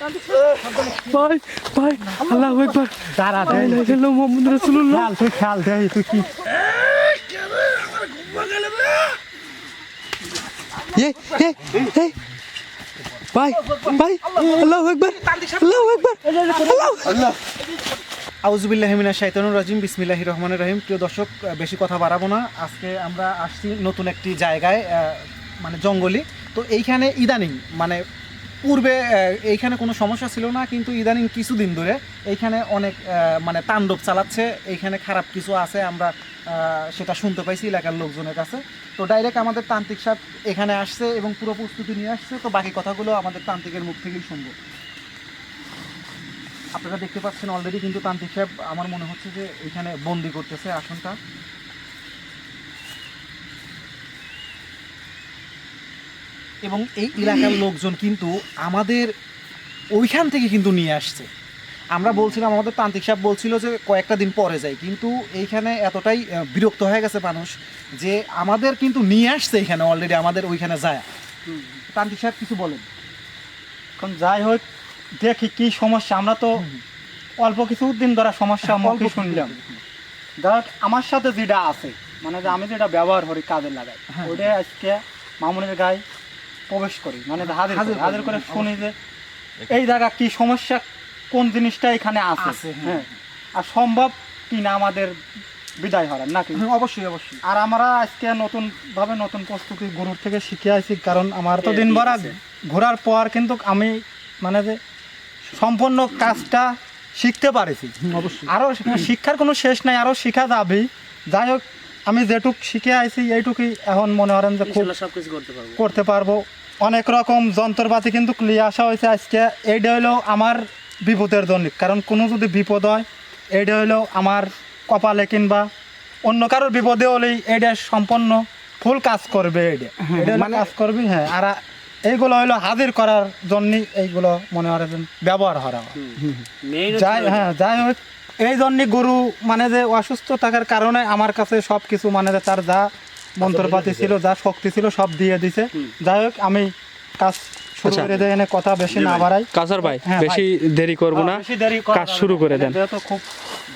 ভাই ভাই আল্লাহু আকবার। দাঁড়া মুহাম্মাদুর রাসূলুল্লাহ। খেয়াল তুই খেয়াল দেখ তুই কি? ভাই ভাই আল্লাহু আকবার আল্লাহু আকবার আল্লাহ আউজুবিল্লাহ মিনা শাইতানুর রাজিম বিসমিল্লাহির রহমানির রহিম। প্রিয় দর্শক বেশি কথা বাড়াবো না। আজকে আমরা আসছি নতুন একটি জায়গায় মানে জঙ্গলি। তো এইখানে ইদানিং মানে পূর্বে এইখানে কোনো সমস্যা ছিল না, কিন্তু ইদানিং কিছুদিন ধরে এইখানে অনেক মানে তাণ্ডব চালাচ্ছে, এইখানে খারাপ কিছু আছে, আমরা সেটা শুনতে পাইছি এলাকার লোকজনের কাছে। তো ডাইরেক্ট আমাদের তান্ত্রিক সাহেব এখানে আসছে এবং পুরো প্রস্তুতি নিয়ে আসছে, তো বাকি কথাগুলো আমাদের তান্ত্রিকের মুখ থেকেই শুনব। আপনারা দেখতে পাচ্ছেন অলরেডি কিন্তু তান্ত্রিক সাহেব, আমার মনে হচ্ছে যে এখানে বন্দি করতেছে আসনটা। এবং এই এলাকার লোকজন কিন্তু আমাদের ওইখান থেকে কিন্তু নিয়ে আসছে। আমরা বলছিলাম আমাদের তান্ত্রিক সাহেব বলছিল যে কয়েকটা দিন পরে যাই কিন্তু এইখানে এতটাই বিরক্ত হয়ে গেছে মানুষ যে আমাদের কিন্তু নিয়ে আসছে এখানে অলরেডি আমাদের ওইখানে যায়। তান্ত্রিক সাহেব কিছু বলেন। এখন যাই হোক দেখি কি সমস্যা। আমরা তো অল্প কিছু দিন ধরে সমস্যা অল্প মুখে শুনলাম। দেখ আমার সাথে যেটা আছে মানে যে আমি যেটা ব্যবহার করি কাজে লাগাই হ্যাঁ। ওটা আজকে মামুনের গায়ে প্রবেশ করি মানে হাজির হাজির করে। শুনি যে এই জায়গা কি সমস্যা? কোন জিনিসটা এখানে আছে? আছে, হ্যাঁ। হ্যাঁ। আর সম্ভব কি না আমাদের বিদায় হওয়ার নাকি? হ্যাঁ, অবশ্যই অবশ্যই। আর আমরা আজকে নতুন ভাবে নতুন প্রস্তুতি গুরুর থেকে শিখে আছি কারণ আমার তো দিন ভরা ঘোরার পর কিন্তু আমি মানে যে সম্পূর্ণ কাজটা শিখতে পারেছি। অবশ্যই। আরও শিক্ষার কোনো শেষ নাই আরও শিখা যাবে যাই হোক আমি যেটুক শিখে আইছি এইটুকুই এখন মনে করেন যে খুব করতে পারব। অনেক রকম যন্ত্রপাতি কিন্তু নিয়ে আসা হয়েছে আজকে। এইটা হলো আমার বিপদের জন্য। কারণ কোনো যদি বিপদ হয় এইটা হলো আমার কপালে কিংবা অন্য কারোর বিপদে হলেই এইটা সম্পন্ন ফুল কাজ করবে এইটা। এটা মানে- কাজ করবি হ্যাঁ। আর এইগুলো হলো হাজির করার জন্য এইগুলো মনে হয় ব্যবহার করা যাই হ্যাঁ যাই হোক এই জন্যই গরু মানে যে অসুস্থ থাকার কারণে আমার কাছে সব কিছু মানে যে তার যা মন্ত্রপাতি ছিল যা শক্তি ছিল সব দিয়ে দিছে। যাই হোক আমি কাজ শুরু আচ্ছা। করে দেয় এনে কথা বেশি না বাড়াই। কাসার ভাই হ্যাঁ, বেশি দেরি করব না। বেশি দেরি করা কাজ শুরু করে দেন। যেহেতু খুব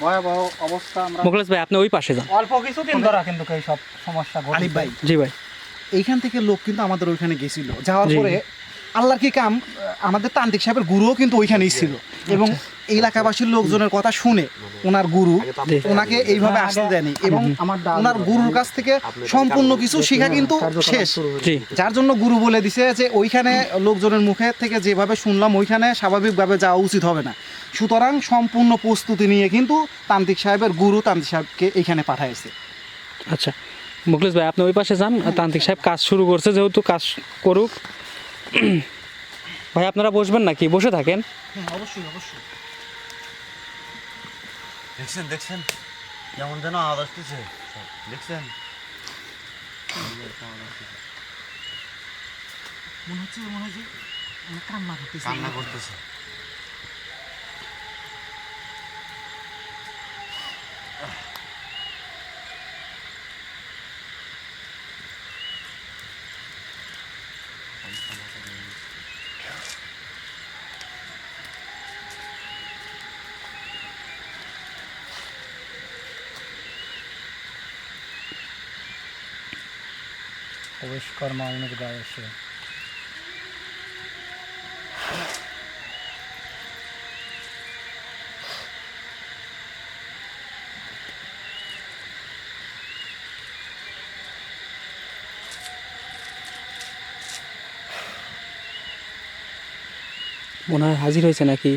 ভয়াবহ অবস্থা আমরা মোখলেস ভাই আপনি ওই পাশে যান। অল্প কিছুদিন ধরা কিন্তু এই সব সমস্যা ঘটছে। আলিফ ভাই জি ভাই। এইখান থেকে লোক কিন্তু আমাদের ওইখানে গেছিল। যাওয়ার পরে আল্লাহর কি কাম? আমাদের তান্ত্রিক সাহেবের গুরুও কিন্তু ওইখানেই ছিল। এবং এলাকাবাসীর লোকজনের কথা শুনে ওনার গুরু ওনাকে এইভাবে হ্যাঁ, আসতে দেয়নি। এবং আমার ওনার গুরুর কাছ থেকে সম্পূর্ণ কিছু শিখা কিন্তু শেষ। যার জন্য গুরু বলে দিছে যে ওইখানে লোকজনের মুখে থেকে যেভাবে শুনলাম ওইখানে স্বাভাবিকভাবে যাওয়া উচিত হবে না। সুতরাং সম্পূর্ণ প্রস্তুতি নিয়ে কিন্তু তান্ত্রিক সাহেবের গুরু তান্ত্রিক সাহেবকে এইখানে পাঠাইছে। আচ্ছা মুখলেস ভাই আপনি ওই পাশে যান। তান্ত্রিক সাহেব কাজ শুরু করছে যেহেতু কাজ করুক। ভাই আপনারা বসবেন নাকি? বসে থাকেন। হ্যাঁ অবশ্যই অবশ্যই। দেখছেন দেখছেন? কেমন যেন আওয়াজ আসতেছে। দেখছেন? মনে হচ্ছে মনে হয় যে কান্না করতেছে। কান্না করতেছে। প্রবেশ কর্মা অনেক গায়ে এসে মনে হয় হাজির হয়েছে নাকি?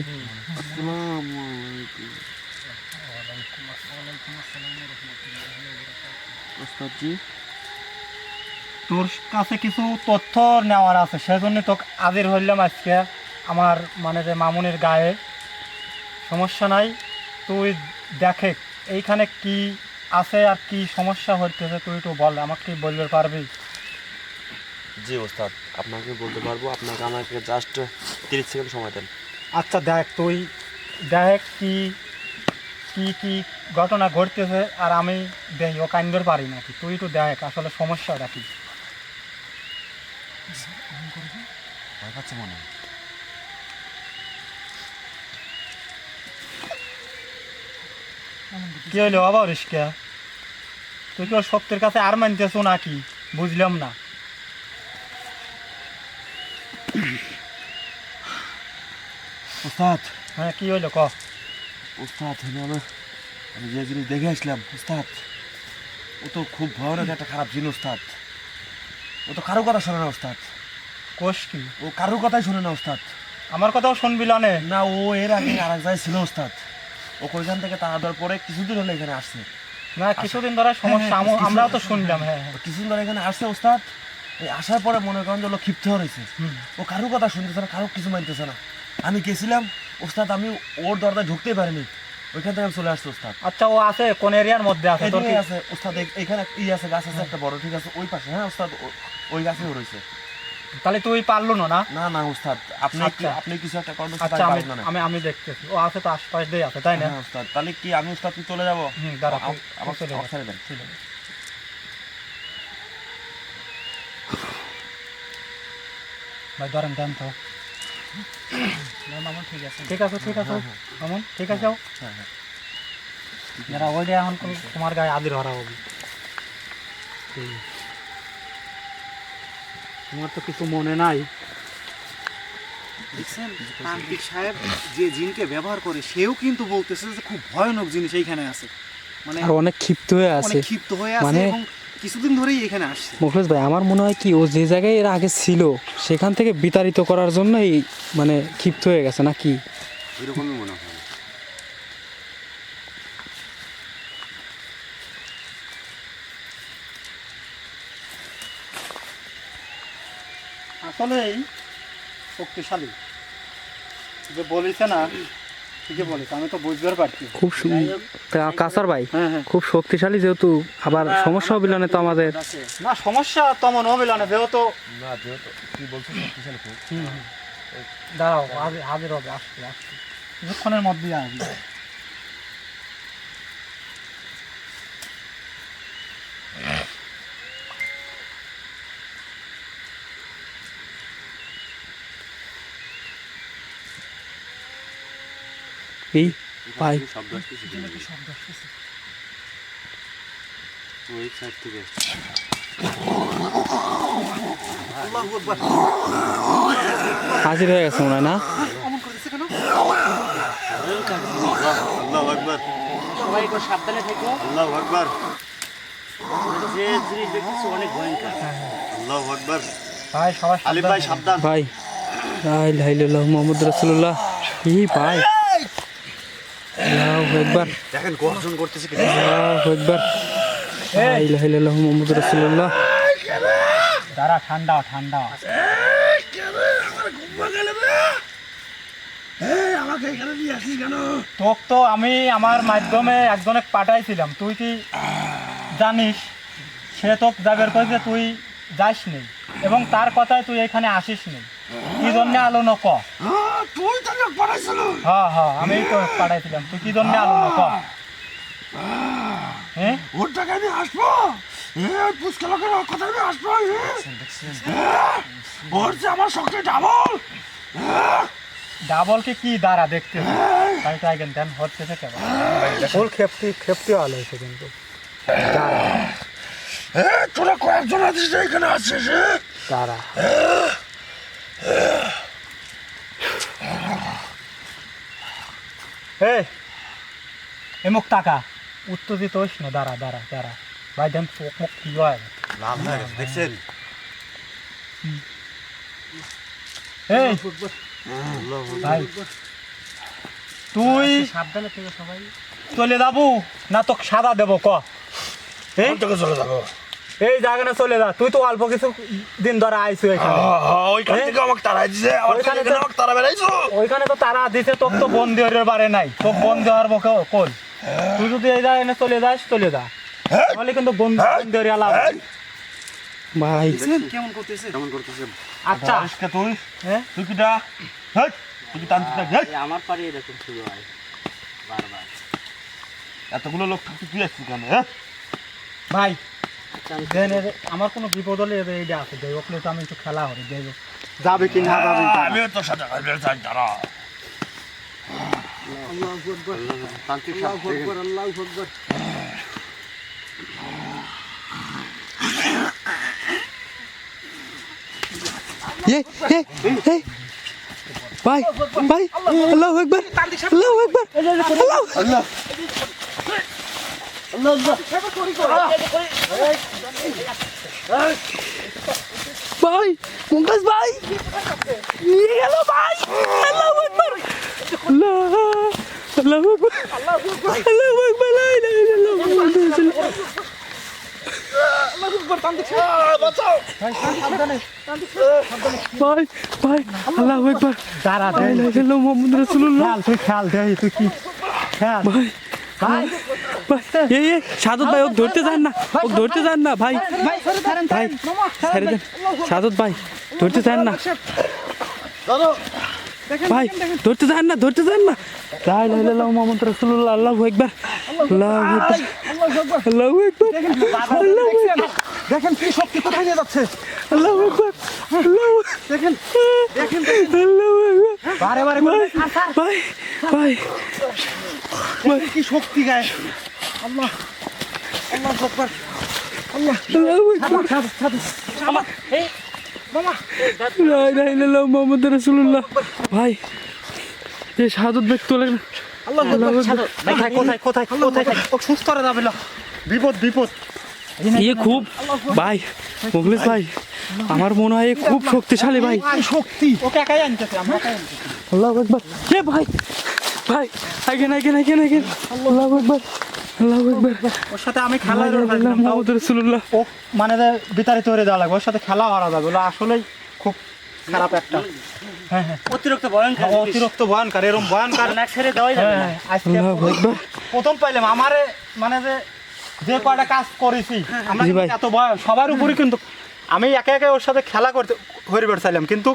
তোর কাছে কিছু তথ্য নেওয়ার আছে সেজন্য তোকে হাজির হইলাম আজকে আমার মানে যে মামুনির গায়ে। সমস্যা নাই তুই দেখে এইখানে কি আছে আর কি সমস্যা হইতেছে তুই একটু বল আমাকে বলবে পারবি? জি ওস্তাদ। আপনাকে বলতে পারব আপনাকে আমাকে জাস্ট তিরিশ সেকেন্ড সময় দেন। আচ্ছা দেখ তুই দেখ কি কি কি ঘটনা ঘটতেছে আর আমি দেখ ও কান্দর পারি নাকি। তুই একটু দেখ আসলে সমস্যা দেখি মনে কি হইল আবার রিস্কা? তুই কেউ সত্যের কাছে আর মানতেছো নাকি? বুঝলাম না। উস্তাদ হ্যাঁ কি হইল ক উস্তাদ আমি যে জিনিস দেখে আসলাম উস্তাদ ও তো খুব ভয়ানক একটা খারাপ জিনিস উস্তাদ ও তো কারও কথা শোনে না উস্তাদ কোষ কি? ও কারোর কথাই শোনে না উস্তাদ আমার কথাও শুনবি লনে না? ও এর আগে আর এক জায়গায় ছিল উস্তাদ ও ওইখান থেকে তাড়া দেওয়ার পরে কিছুদিন হলো এখানে আসছে। না কিছুদিন ধরে সমস্যা হ্যাঁ, কিছু- আমরাও তো শুনলাম হ্যাঁ হ্যাঁ। কিছুদিন ধরে এখানে আসছে উস্তাদ এই আসার পরে মনে করেন যে ক্ষিপ্ত হয়েছে ও কারোর কথা শুনতেছে না কারও কিছু মানতেছে না। আমি গেছিলাম ওস্তাদ আমি ওর দরজায় ঢুকতেই পারিনি। ওইখান থেকে আমি চলে আসছি ওস্তাদ। আচ্ছা ও আছে? কোন এরিয়ার মধ্যে আছে? তোর আছে ওস্তাদ এইখানে ই আছে গাছ আছে একটা বড় ঠিক আছে? ওই পাশে হ্যাঁ ওস্তাদ ওই গাছে রয়েছে তাহলে তুই পারল না না? না না ওস্তাদ আপনি আচ্ছা। আপনি কিছু একটা করবেন আচ্ছা আমি আমি আমি দেখতেছি। ও আছে তো আশপাশ দিয়ে আছে তাই না? হ্যাঁ ওস্তাদ তাহলে কি আমি ওস্তাদ কি চলে যাব? হুম দাঁড়া আম- আমার তুই চলে আমার যা। ছেড়ে দেন চলে যা। ভাই ধরেন দেন তো। ঠিক আছে। ঠিক আছে ঠিক আছে। মামুন ঠিক আছে? হ্যাঁ হ্যাঁ যারা ওইটা এখন কোন- তোমার গায়ে আদির হরা হবে। তোমার তো কিছু মনে নাই। দেখছেন তান্ত্রিক সাহেব যে জিনকে ব্যবহার করে সেও কিন্তু বলতেছে যে খুব ভয়ানক জিনিস এইখানে আছে। মানে অনেক ক্ষিপ্ত হয়ে আছে। ক্ষিপ্ত হয়ে আছে মানে- এবং কিছুদিন ধরেই এখানে আসছে। মুখলেশ ভাই আমার মনে হয় কি ও যে জায়গায় এর আগে ছিল সেখান থেকে বিতাড়িত করার জন্যই মানে ক্ষিপ্ত হয়ে গেছে নাকি এরকমই মনে হয়। আসলেই শক্তিশালী। যে বলিছে না খুব কাসার ভাই হ্যাঁ হ্যাঁ। খুব শক্তিশালী যেহেতু আবার সমস্যা অবিলনে তো আমাদের না সমস্যা তেমন অবিলনে যেহেতু না যেহেতু কি বলছো শক্তিশালী খুব। দাঁড়াও হাজির আগে হবে আসছে আসছে। কিছুক্ষণের মধ্যেই আসবে। এই ভাই শব্দ আসতেছে। ওই সাইড থেকে আল্লাহু আকবার। হাজির হয়ে গেছে মনে হয় না? সাবধানে থেকো। আল্লাহু আকবার। যে জিনিস দেখতেছি অনেক ভয়ঙ্কর। আল্লাহু আকবার। ভাই সবাই আলিম ভাই সাবধান। ভাই লাইলাহ মোহাম্মদ রাসূলুল্লাহ। এই ভাই। দেখেন গর্জন করতেছে মোহাম্মদ দাঁড়া ঠান্ডা ঠান্ডা তোক তো আমি আমার মাধ্যমে একজনে পাঠাইছিলাম। তুই কি জানিস? সে তোক যাবের করেছে তুই যাস নি এবং তার কথায় তুই এখানে আসিস নি জন্য আলো ন ক তুই তাহলে পাঠাইছিল। হ্যাঁ হ্যাঁ আমি তো পাঠাইছিলাম। তুই কি জন্য আলো ন ক হ্যাঁ? ওর টাকা আমি আসব? পুষ্কা লোকের কথা আমি আসব? ওর যে আমার শক্তি ডাবল? ডাবল কি কি দাঁড়া দেখতে তাই তাই কেন দেন হচ্ছে কেন ফুল খেপটি খেপটি ভালো হয়েছে কিন্তু। তোরা কয়েকজন আছিস এখানে আছিস দাঁড়া। এমুক টাকা উত্তেজিত হইস না দাঁড়া দাঁড়া দাঁড়া। ভাই দেন চোখ মুখ কি হয় লাল হয়ে গেছে দেখছেন এই ভাই তুই সাবধানে থেকো সবাই। চলে যাব না তোকে সাদা দেবো ক? চলে যাব? এই জায়গাটা চলে যা। তুই তো অল্প কিছু দিন ধরে আইসু এখানে। ওইখান থেকে আমাকে তাড়াই দিছে। ওইখানে তো- আমাকে তাড়া বেড়াইছো? ওইখানে তো তারা দিছে তোর তো বন্দি হওয়ার পারে নাই। তোকে বন্দি হওয়ার বকে কোন তুই যদি এই জায়গায় চলে যাস চলে যা। তাহলে কিন্তু বন্দি বন্দি হওয়ার লাভ ভাই কেমন করতেছে? কেমন করতেছে? আচ্ছা। আজকে তুই? হ্যাঁ? তুই কি ডা হেই তুই কি তান্ত্রিক না আমার পারে এরকম শুরু হয়। বারবার। এতগুলো লোক থাকতে তুই আসছিস কেন হ্যাঁ? ভাই দেন আমার কোনো বিপদ হলে এদের এইটা আছে যাই তো আমি একটু খেলা হবে যাই হোক। যাবে কি না যাবে সাথে দাঁড়া। এই এই এই ভাই ভাই আল্লাহু আকবার। আল্লাহু আকবার। আল্লাহ। ভাই মুকেশ ভাই। নিয়ে গেল ভাই। আল্লাহু আকবার। আল্লাহ আল্লাহু আকবার। আল্লাহু আকবার লা ইলাহা ইল্লাল্লাহ মুহাম্মাদুর রাসূলুল্লাহ। ভাই ভাই আল্লাহু আকবার। দাঁড়া ইল্লাল্লাহ মুহাম্মাদুর রাসূলুল্লাহ। তুই খেয়াল দে তুই কি খেয়াল। ভাই ভাই এই সাদত ভাই ওকে ধরতে যান না ওকে ধরতে যান না ভাই। ভাই ছেড়ে দেন সাদত ভাই ধরতে যান না। ভাই ধরতে যান না ধরতে যান না। লা ইলাহা ইল্লাল্লাহ মুহাম্মাদুর রাসূলুল্লাহ আল্লাহু আকবার আল্লাহু আকবার আল্লাহু আকবার আল্লাহু আকবার। দেখেন কি শক্তি কোথায় নিয়ে যাচ্ছে? আল্লাহু আকবার আল্লাহু দেখেন দেখেন। আল্লাহু আকবার। বারে বারে ভাই ভাই ভাই। কি শক্তি গায়ে? আল্লাহ আল্লাহ আকবার। আল্লাহু। ইল্লাল্লাহ মুহাম্মাদুর রাসূলুল্লাহ। ভাই এই শাহাদত আল্লাহ কোথায় কোথায় কোথায় সুস্থ করে যাবে বিপদ বিপদ। ইয়ে খুব ভাই মুখলিস ভাই আমার মনে হয় খুব শক্তিশালী ভাই। শক্তি। ওকে একাই আনতেছে আমরা আল্লাহ আকবার। এ ভাই ভাই আইগেন আইগেন আইগেন আইগেন। আল্লাহ আকবার আল্লাহ আকবার। ওর সাথে আমি খেলা রাসূলুল্লাহ। ও মানে বিতাড়িত হয়ে দেওয়া লাগবে ওর সাথে খেলা হারা যাবে ওগুলো আসলেই খুব খারাপ একটা। অতিরিক্ত ভয়ঙ্কর। অতিরিক্ত ভয়ঙ্কর এরকম ভয়ঙ্কর। না ছেড়ে দেওয়াই যাবে হ্যাঁ, আজকে প্রথম পাইলাম আমারে মানে যে যে কয়টা কাজ করেছি আমরা কিন্তু ভাই। এত ভয় সবার উপরে কিন্তু আমি একে একে ওর সাথে খেলা করতে হরি বেড়াইলাম কিন্তু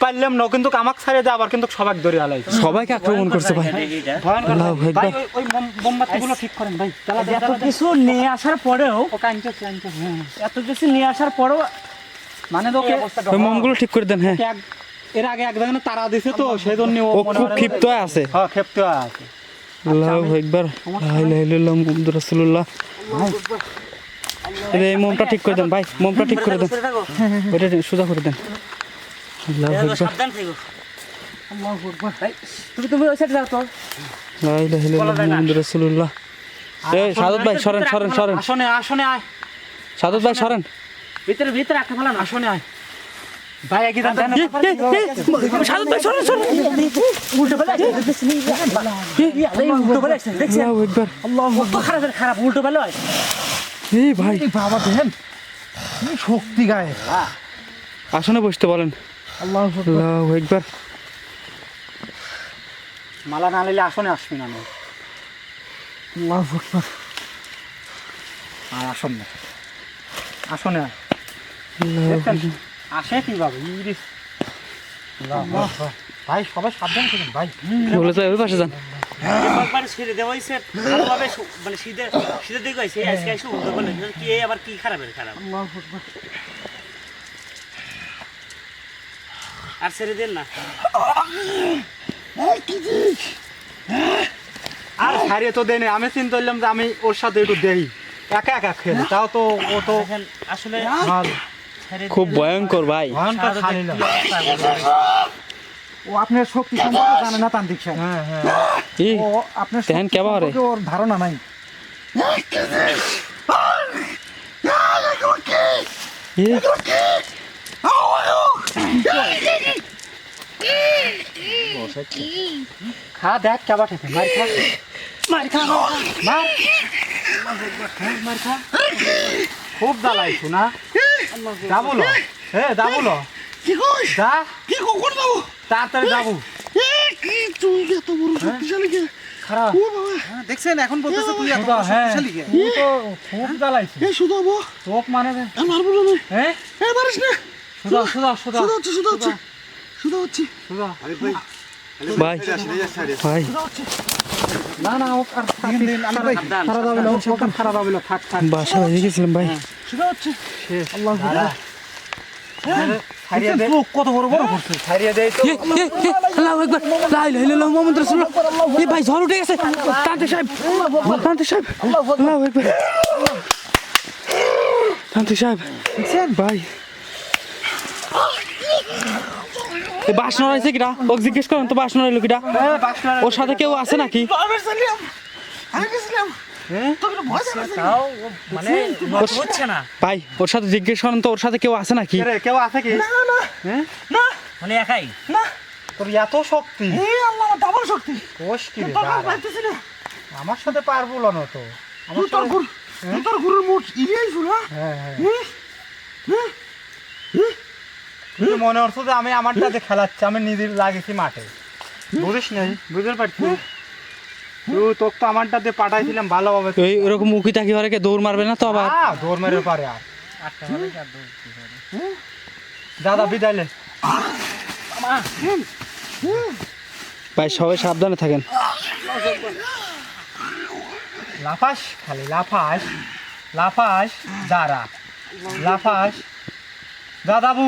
পারলাম না কিন্তু আমাকে ছাড়িয়ে দেয় আবার কিন্তু সবাই ধরে হালাইছে সবাইকে আক্রমণ করছে ভাই। ভাই ওই- ওই মোম- মোমবাতিগুলো ঠিক করেন ভাই এত কিছু নিয়ে আসার পরেও হ্যাঁ। এত কিছু নিয়ে আসার পরেও মানে তো ওকে ওই মোমগুলো ঠিক করে দেন হ্যাঁ। এর আগে এক জায়গায় তারা দিছে তো সেই জন্য ও খুব ক্ষিপ্ত আছে। হ্যাঁ ক্ষিপ্ত হয়ে আছে। আল্লাহু লা ইলাহা ইল্লাল্লাহ মুহাম্মাদুর রাসূলুল্লাহ। এই মোমটা ঠিক করে দেন ভাই মোমটা ঠিক করে দেন। ওইটা সোজা করে দেন। আল্লাহু তুমি তুমি ওই সাইডে যাও তো। মুহাম্মাদুর রাসূলুল্লাহ। এই সাদত ভাই সরেন সরেন সরেন। আসনে আসনে আয়। সাদত ভাই সরেন। ভিতরে ভিতরে একটা ফেলা আসনে আয়। ভাই দেন। সাদত ভাই সরেন সরেন। উল্টো উল্টো দেখছেন আল্লাহু আকবার। খারাপ খারাপ উল্টো হয়। এই ভাই। বাবা দেখেন শক্তি গায়ে। আসনে বসতে বলেন। আল্লাহ আল্লাহু আকবার। মালা না নিলে আসনে আসবি না আমি। আল্লাহ আকবার। আর আসন না আসনে আসে কীভাবে ইরিস। ভাই সবাই সাবধান করুন ভাই। বলে তো ওই পাশে যান। একবার ছেড়ে দেওয়া হয়েছে। ভালোভাবে সু- মানে শীতের শীতের দিকে হয়েছে আজকে এসে উল্টো বলে কি এই আবার কি খারাপের খারাপ? আর ছেড়ে দেন না। আর ছাড়িয়ে তো দেয়নি। আমি চিন্তা করলাম যে আমি ওর সাথে একটু দেই। একা একা খেলে তাও তো ও তো আসলে খুব দিলে- ভয়ঙ্কর ভাই। ভয়ঙ্কর খালি না। ও আপনার শক্তি সম্পর্কে জানে না তান্ত্রিক সাহেব। হ্যাঁ হ্যাঁ। ই ও আপনার তেহেন শক্তি কেবা রে? সম্পর্কে ওর ধারণা নাই। ই। খা দেখ কেবা ঠেকে মার খা। মার খা মার হ্যাঁ, মার খা। খুব জ্বালাইছো না? যাবলো হে যাবলো যা তাড়াতাড়ি যাব। খারাপ। দেখছেন এখন বলতেছে তুই এত সুধা, হ্যাঁ শক্তিশালী কে? তুই তো খুব জ্বালাইছো চোখ মানে যে- হ্যাঁ? সুধা সুধা সুধা সুধা ভাই ভাই না না ও আর খারাপ যাবে না খারাপ যাবে না থাক থাক। বাসা হয়ে গেছিলাম ভাই আল্লাহ কত বড় বড় করছে ছাড়িয়ে তো আল্লাহু রাসূলুল্লাহ এ ভাই ঝড় উঠে গেছে তান্ত্রিক সাহেব তান্ত্রিক সাহেব আল্লাহু সাহেব ভাই বাস নড়াইছে কিটা ওক জিজ্ঞেস করেন তো বাস নড়াইলো কিটা ওর সাথে কেউ আছে নাকি ভাই ওর সাথে জিজ্ঞেস করেন তো ওর সাথে কেউ আছে নাকি? কেউ আছে কি? মানে একাই? তোর এত শক্তি। আমার সাথে পারব না তো। আমার সাথে- হ্যাঁ, হ্যাঁ। তুই মনে হচ্ছে যে আমি আমারটাতে খেলাচ্ছি আমি নিজের লাগেছি মাঠে। বুঝিস নাই? বুঝতে পারছি তোকে তো আমারটাতে পাঠাইছিলাম ভালোভাবে এই ওরকম তাকি দৌড় মারবে না তো আবার? দৌড় মেরে পারে আর। দাদা ভাই সবাই সাবধানে থাকেন। লাফাস খালি লাফাস লাফাস দাঁড়া। লাফাস। দাদাবু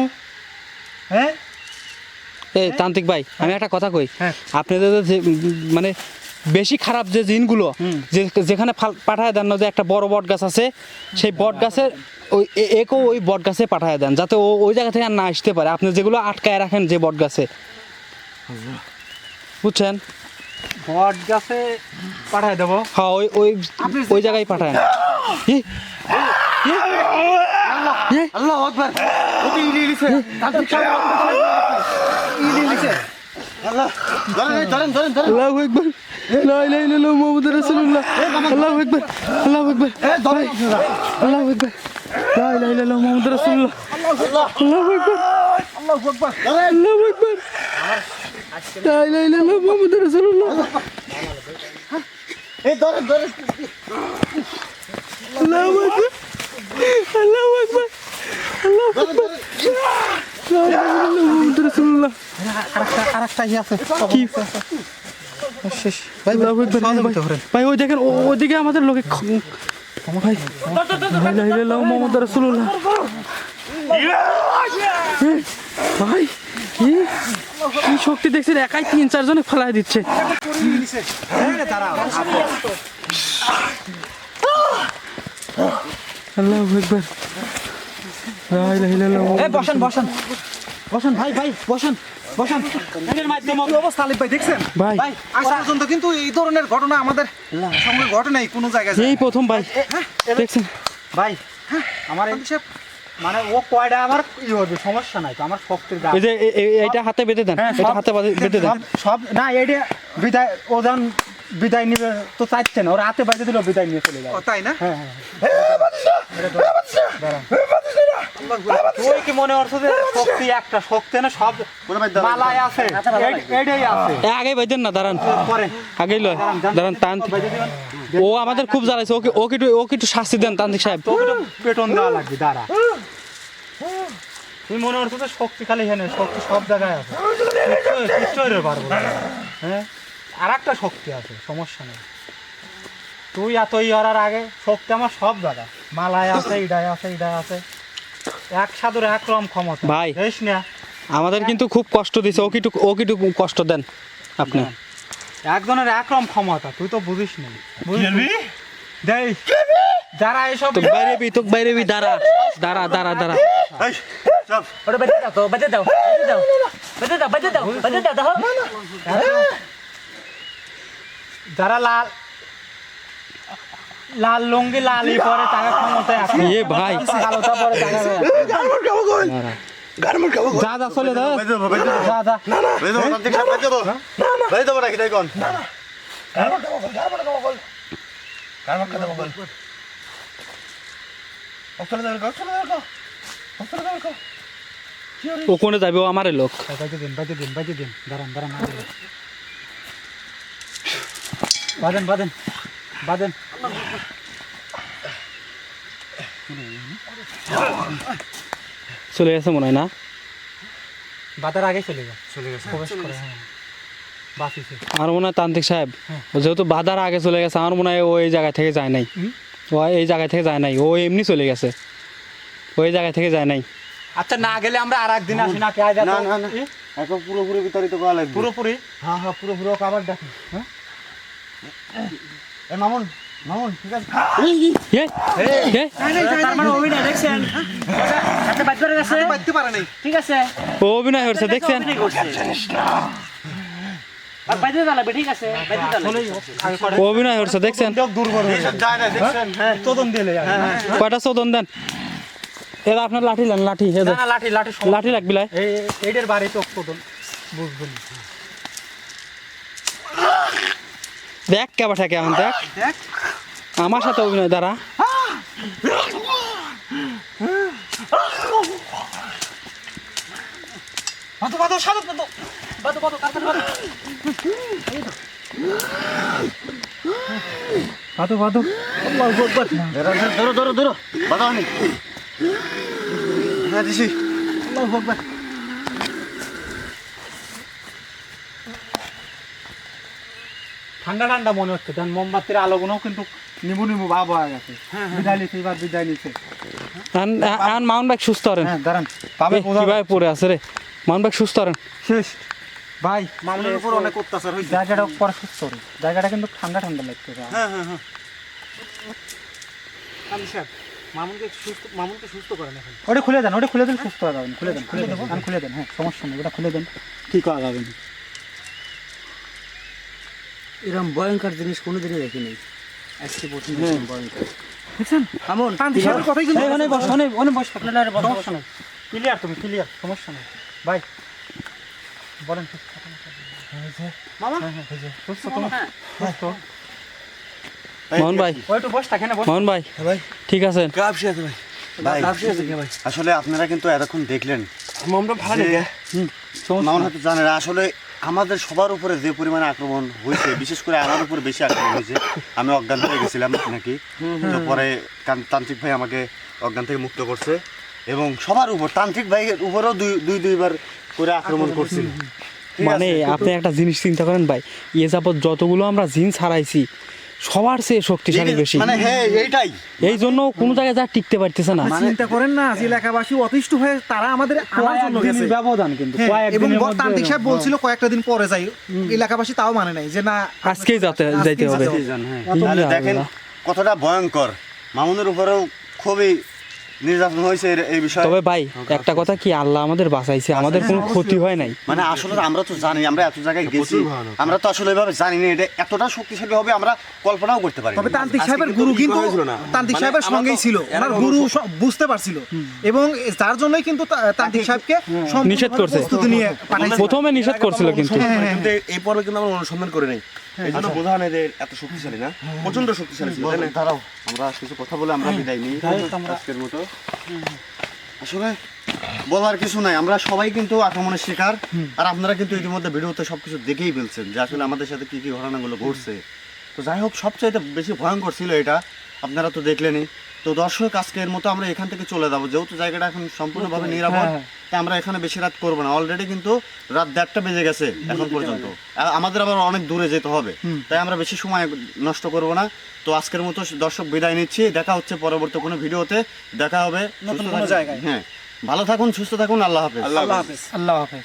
হ্যাঁ? এই তান্ত্রিক ভাই আমি একটা কথা কই। হ্যাঁ। আপনাদের মানে বেশি খারাপ যে জিনগুলো যে যেখানে পাঠায় দেন না যে একটা বড় বট গাছ আছে সেই বট গাছের ওই একেও ওই বট গাছে পাঠায় দেন যাতে ও ওই জায়গা থেকে আর না আসতে পারে। আপনি যেগুলো আটকায় রাখেন যে বট গাছে। বুঝছেন? বট গাছে পাঠাই দেবো। হ্যাঁ ওই ওই ওই জায়গায় পাঠায়। আল্লাহ আকবার। আল্লাহ ধরেন ধরেন ধরেন ধরেন আল্লাহু আকবার লা ইলাহা ইল্লাল্লাহ মুহাম্মাদুর রাসূলুল্লাহ আল্লাহু আকবার আল্লাহু আকবার ভাই আল্লাহু আকবার লা ইলাহা ইল্লাল্লাহ মুহাম্মাদুর রাসূলুল্লাহ আল্লাহু আকবার আল্লাহু আকবার আল্লাহু আকবার লা ইলাহা ইল্লাল্লাহ মুহাম্মাদুর রাসূলুল্লাহ এই ধরেন ধরেন আল্লাহু আকবার আল্লাহু আকবার আল্লাহু আকবার লা ইলাহা ইল্লাল্লাহ মুহাম্মাদুর রাসূলুল্লাহ ইয়ে ভাই ওই দেখেন ও- ওইদিকে আমাদের লোকে ভাই। কি? কি শক্তি দেখছেন? একাই তিন চারজনে ফেলাই দিচ্ছে। আল্লাহ একবার বসেন বসেন। বসেন ভাই ভাই বসেন। বসেন। কি অবস্থা আলিফ ভাই দেখছেন? ভাই। আজ পর্যন্ত কিন্তু এই ধরনের ঘটনা আমাদের সঙ্গে ঘটে নাই কোনো জায়গায় এই প্রথম ভাই। দেখছেন? ভাই আমার এই মানে ও কয়টা আমার ই হবে সমস্যা নাই তো আমার শক্তির দাম। এই যে এ- এ- এইটা হাতে বেঁধে দেন হ্যাঁ, এটা হাতে বাঁধে- দেন। সব না এইটা বিদায় ও যখন বিদায় নিবে তো চাইছে না ওরা হাতে বাজে দিল বিদায় নিয়ে চলে যাবে তাই না? হ্যাঁ হ্যাঁ তুই কি মনে করছ যে শক্তি একটা? শক্তি না সব মালায় আছে। এই- আছে। আগে বেঁধেন না দাঁড়ান। পরে। আগেই লয়। দাঁড়ান তান ও আমাদের খুব জ্বালাইছে। ওকে ওকে একটু ওকে একটু শাস্তি দেন তান্ত্রিক সাহেব। পেটন দেওয়া লাগবে দাঁড়া। তুই মনে করছ যে শক্তি খালি হেনে শক্তি সব জায়গায় আছে। কিচ্ছু পারব। হ্যাঁ? আর একটা শক্তি আছে সমস্যা নেই। তুই এত ই হওয়ার আগে শক্তি আমার সব দাদা মালায় আছে ইডায় আছে ইডায় আছে। এক সাধুর এক রকম ক্ষমতা। ভাই। দেখ না। আমাদের কিন্তু খুব কষ্ট দিছে। ওকে একটু ওকে একটু কষ্ট দেন আপনি। একজনের একরকম ক্ষমতা তুই তো বুঝিস নি। বুঝবি দেই যারা এসব তো বাইরে বি তো বাইরে বি দাঁড়া। দাঁড়া দাঁড়া দাঁড়া। ওটা বেঁধে দাও তো বেঁধে দাও বেঁধে দাও বেঁধে দাও বেঁধে দাও বেঁধে দাও যারা লাল লাল লুঙ্গি লালি পরে তারা ক্ষমতায় আছে এ ভাই। কালোটা পরে তারা যা যা চলে যা। যা যা। ও কোনে যাবে? ও আমারে লোক। দিন বাজে দিন বাজে দিন। দাঁড়ান দাঁড়ান বাদেন বাদেন বাদেন চলে গেছে মনে হয় না? বাদের আগে চলে চলে গেছে। প্রবেশ করে হ্যাঁ। আমার মনে হয় তান্ত্রিক সাহেব ও যেহেতু বাধার আগে চলে গেছে আমার মনে হয় ও এই জায়গা থেকে যায় নাই। ও এই জায়গা থেকে যায় নাই। ও এমনি চলে গেছে। ও এই জায়গা থেকে যায় নাই। আচ্ছা না গেলে আমরা আর একদিন আসি না না না না। এখন পুরোপুরি বিতাড়িত করা লাগবে। পুরোপুরি? হ্যাঁ হ্যাঁ পুরোপুরি ওকে আবার দেখো। হ্যাঁ? এ মামুন মামুন ঠিক আছে? এ, এ, তার মানে অভিনয় দেখছেন হাতে বাদ করে গেছে। পাইতে পারে নাই ঠিক আছে। ও অভিনয় করছে দেখছেন? অভিনয় আর ঠিক আছে? করছে দেখছেন? যায় না দেখছেন? হ্যাঁ তোদন দিলে কয়টা চোদন দেন? এরা আপনার লাঠি নেন লাঠি লাঠি লাঠি লাঠি লাগবি লাই। এইটার বাড়ি তো তোদন বুঝবেন দেখ কে পাঠা কেমন দেখ। আমার সাথে অভিনয় দ্বারা বাদো বাদো বাদো বাদো বাদো বাদো বাদো বাদো ধরো ধরো ধরো বাধা হ্যাঁ দিছি ঠান্ডা ঠান্ডা মনে হচ্ছে। দেন মোমবাতির আলোগুলোও কিন্তু নিবু নিবু ভাব হয়ে গেছে। বিদায় নিচ্ছে এবার বিদায় নিচ্ছে আন মাউন্ট বাইক সুস্থ হরেন। হ্যাঁ দাঁড়ান। পাবে কীভাবে পড়ে আছে রে? মাউন্ট বাইক সুস্থ হরেন। শেষ। ভাই মামুনের উপর অনেক অত্যাচার হয়েছে। জায়গাটা পরে সুস্থ হবে জায়গাটা কিন্তু ঠান্ডা ঠান্ডা লাগছে হ্যাঁ হ্যাঁ হ্যাঁ। আমি স্যার মামুনকে সুস্থ মামুনকে সুস্থ করেন এখন। ওটা খুলে দেন ওটা খুলে দেন সুস্থ হয়ে যাবেন। খুলে দেন খুলে দেবো? খুলে দেন হ্যাঁ সমস্যা নেই ওটা খুলে দেন। ঠিক হয়ে যাবেন এরকম ভয়ঙ্কর জিনিস কোনোদিনই দেখিনি। আজকে প্রথম ভয়ঙ্কর। দেখছেন? আমন তান্ত্রিক কথাই কিন্তু অনেক বস অনেক অনেক বস আপনারা আর সমস্যা নেই। ক্লিয়ার তুমি ক্লিয়ার সমস্যা নেই। ভাই বলেন সুস্থ মামা সুস্থ? তুমি সুস্থ মোহন ভাই। মোহন ভাই। ভাই ঠিক আছে। ভাই। ভাই? আসলে আপনারা কিন্তু এতক্ষণ দেখলেন ভালো হয়তো আসলে আমাদের সবার উপরে যে পরিমাণে আক্রমণ হয়েছে বিশেষ করে আমার উপরে বেশি আক্রমণ হয়েছে আমি অজ্ঞান হয়ে গেছিলাম নাকি? তো পরে তান্ত্রিক ভাই আমাকে অজ্ঞান থেকে মুক্ত করছে এবং সবার উপর তান্ত্রিক ভাইয়ের উপরেও দুই দুই দুইবার করে আক্রমণ করছিল মানে আপনি একটা জিনিস চিন্তা করেন ভাই এ যাবৎ যতগুলো আমরা জিন ছাড়াইছি সবার চেয়ে শক্তিশালী বেশি। মানে হ্যাঁ এইটাই। এই জন্য কোনো জায়গায় যা টিকতে পারতেছে না। চিন্তা করেন না যে এলাকাবাসী অতিষ্ঠ হয়ে তারা আমাদের আনার জন্য গেছে। ব্যবধান কিন্তু হ্যাঁ, এবং তান্ত্রিক সাহেব বলছিল কয়েকটা দিন পরে যাই এলাকাবাসী তাও মানে নাই যে না আজকেই যেতে যাইতে হবে। হ্যাঁ। তাহলে দেখেন কতটা ভয়ঙ্কর। মামুনের উপরেও খুবই নির্যাতন হয়েছে এই বিষয়ে। তবে ভাই একটা কথা কি আল্লাহ আমাদের বাঁচাইছে আমাদের কোনো ক্ষতি হয় নাই। মানে আসলে আমরা তো জানি আমরা এত জায়গায় গেছি আমরা তো আসলে এভাবে জানি না এটা এতটা শক্তিশালী হবে আমরা কল্পনাও করতে পারি তবে তান্ত্রিক সাহেবের গুরু কিন্তু তান্ত্রিক সাহেবের সঙ্গেই ছিল ওনার গুরু বুঝতে পারছিল। এবং যার জন্যই কিন্তু তান্ত্রিক সাহেবকে নিষেধ করছে। প্রস্তুতি নিয়ে প্রথমে নিষেধ করছিল কিন্তু। হ্যাঁ, হ্যাঁ, এই পর্বে কিন্তু আমরা অনুসন্ধান করে নেই এই জন্য বোঝা হয় এত শক্তিশালী না? প্রচণ্ড শক্তিশালী ছিল দাঁড়াও। আমরা কিছু কথা বলে আমরা বিদায় নিই আজকের মতো। আসলে বলার কিছু নাই আমরা সবাই কিন্তু আক্রমণের শিকার আর আপনারা কিন্তু ইতিমধ্যে ভিডিওতে সবকিছু দেখেই ফেলছেন যে আসলে আমাদের সাথে কি কি ঘটনাগুলো ঘটছে। তো যাই হোক সবচাইতে বেশি ভয়ঙ্কর ছিল এটা আপনারা তো দেখলেনই। তো দর্শক আজকে এর মতো আমরা এখান থেকে চলে যাব। যেহেতু জায়গাটা এখন সম্পূর্ণভাবে নিরাপদ হ্যাঁ। তাই আমরা এখানে বেশি রাত করব না। অলরেডি কিন্তু রাত দেড়টা বেজে গেছে এখন পর্যন্ত। আমাদের আবার অনেক দূরে যেতে হবে। তাই আমরা বেশি সময় নষ্ট করব না। তো আজকের মতো দর্শক বিদায় নিচ্ছি। দেখা হচ্ছে পরবর্তী কোনো ভিডিওতে। দেখা হবে নতুন কোনো জায়গায়। হ্যাঁ। ভালো থাকুন সুস্থ থাকুন। আল্লাহ হাফেজ। আল্লাহ হাফেজ। আল্লাহ হাফেজ।